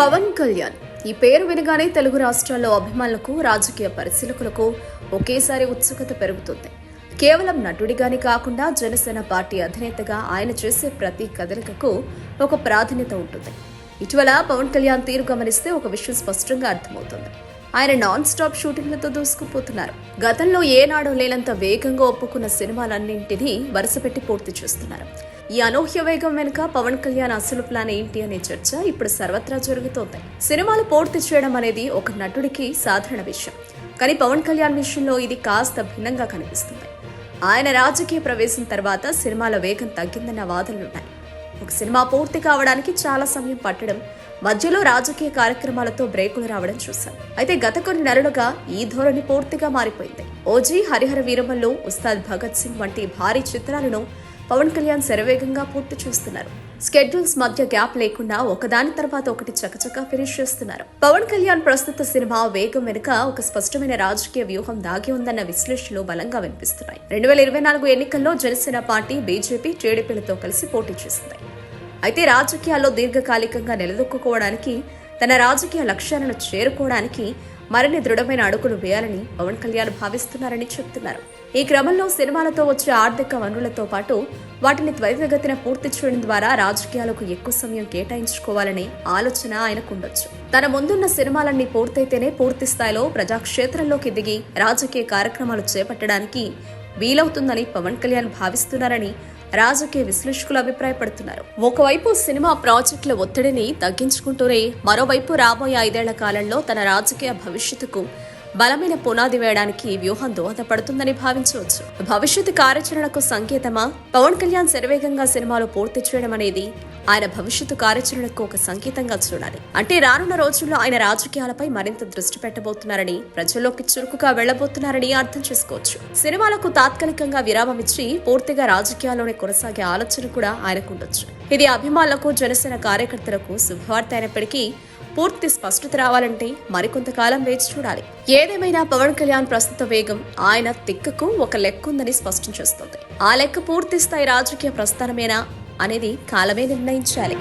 పవన్ కళ్యాణ్. ఈ పేరు వినగానే తెలుగు రాష్ట్రాల్లో అభిమానులకు రాజకీయ పరిశీలకులకు ఒకేసారి ఉత్సుకత పెరుగుతుంది. కేవలం నటుడిగానే కాకుండా జనసేన పార్టీ అధినేతగా ఆయన చేసే ప్రతి కదలికకు ఒక ప్రాధాన్యత ఉంటుంది. ఇటీవల పవన్ కళ్యాణ్ తీరు గమనిస్తే ఒక విషయం స్పష్టంగా అర్థమవుతుంది. ఆయన నాన్ స్టాప్ షూటింగ్లతో దూసుకుపోతున్నారు. గతంలో ఏనాడో లేనంత వేగంగా ఒప్పుకున్న సినిమాలన్నింటినీ వరుసపెట్టి పూర్తి చేస్తున్నారు. ఈ అనూహ్య వేగం వెనుక పవన్ కళ్యాణ్ అసలు ప్లాన్ ఏంటి అనే చర్చ ఇప్పుడు సర్వత్రా జరుగుతోంది. సినిమాలు పూర్తి చేయడం అనేది ఒక నటుడికి సాధారణ విషయం. కానీ పవన్ కళ్యాణ్ విషయంలో ఇది కాస్త భిన్నంగా కనిపిస్తుంది. ఆయన రాజకీయ ప్రవేశం తర్వాత సినిమాల వేగం తగ్గిందన్న వాదనలున్నాయి. ఒక సినిమా పూర్తి కావడానికి చాలా సమయం పట్టడం మధ్యలో రాజకీయ కార్యక్రమాలతో బ్రేకులు రావడం చూశాం. అయితే గత కొన్ని నెలలుగా ఈ ధోరణి పూర్తిగా మారిపోయింది. ఓజీ హరిహర వీరమల్లు ఉస్తాద్ భగత్ సింగ్ వంటి భారీ చిత్రాలను పవన్ కళ్యాణ్ శరవేగంగా పూర్తి చేస్తున్నారు. స్కెడ్యూల్స్ మధ్య గ్యాప్ లేకుండా ఒకదాని తర్వాత ఒకటి చకచకా ఫినిష్ చేస్తున్నారు. పవన్ కళ్యాణ్ ప్రస్తుత సినిమా వేగం వెనుక ఒక స్పష్టమైన రాజకీయ వ్యూహం దాగి ఉందన్న విశ్లేషణలు బలంగా వినిపిస్తున్నాయి. రెండు వేల ఇరవై నాలుగు ఎన్నికల్లో జనసేన పార్టీ బీజేపీ టీడీపీలతో కలిసి పోటీ చేస్తున్నాయి. అయితే రాజకీయాల్లో దీర్ఘకాలికంగా నిలదొక్కుకోవడానికి తన రాజకీయ లక్ష్యాలను చేరుకోవడానికి మరిన్ని దృఢమైన అడుగులు వేయాలని పవన్ కళ్యాణ్ భావిస్తున్నారని చెప్తున్నారు. ఈ క్రమంలో సినిమాలతో వచ్చే ఆర్థిక వనరులతో పాటు వాటిని త్వరితగతిన పూర్తి చేయడం ద్వారా రాజకీయాలకు ఎక్కువ సమయం కేటాయించుకోవాలనే ఆలోచన ఆయనకుండొచ్చు తన ముందున్న సినిమాలన్నీ పూర్తయితేనే పూర్తి స్థాయిలో ప్రజాక్షేత్రంలోకి దిగి రాజకీయ కార్యక్రమాలు చేపట్టడానికి వీలవుతుందని పవన్ కళ్యాణ్ భావిస్తున్నారని రాజకీయ విశ్లేషకులు అభిప్రాయపడుతున్నారు. ఒకవైపు సినిమా ప్రాజెక్టుల ఒత్తిడిని తగ్గించుకుంటూనే మరోవైపు రాబోయే ఐదేళ్ళ కాలంలో తన రాజకీయ భవిష్యత్తుకు బలమైన పునాది వేయడానికి ఈ వ్యూహం దోహదపడుతుందని భావించవచ్చు. భవిష్యత్తు కార్యాచరణకు సంకేతమా? పవన్ కళ్యాణ్ శరవేగంగా సినిమాలు పూర్తి చేయడం అనేది ఆయన భవిష్యత్తు కార్యాచరణకు ఒక సంకేతంగా చూడాలి. అంటే రానున్న రోజుల్లో ఆయన రాజకీయాలపై మరింత దృష్టి పెట్టబోతున్నారని ప్రజల్లోకి చురుకుగా వెళ్ళబోతున్నారని అర్థం చేసుకోవచ్చు. సినిమాలకు తాత్కాలికంగా విరామం ఇచ్చి పూర్తిగా రాజకీయాల్లోనే కొనసాగే ఆలోచన కూడా ఆయనకుండొచ్చు ఇది అభిమానులకు జనసేన కార్యకర్తలకు శుభవార్త అయినప్పటికీ పూర్తి స్పష్టత రావాలంటే మరికొంతకాలం వేచి చూడాలి. ఏదేమైనా పవన్ కళ్యాణ్ ప్రస్తుత వేగం ఆయన తిక్కకు ఒక లెక్క ఉందని స్పష్టం చేస్తోంది. ఆ లెక్క పూర్తి స్థాయి రాజకీయ ప్రస్థానమేనా? అనేది కాలమే నిర్ణయించాలి.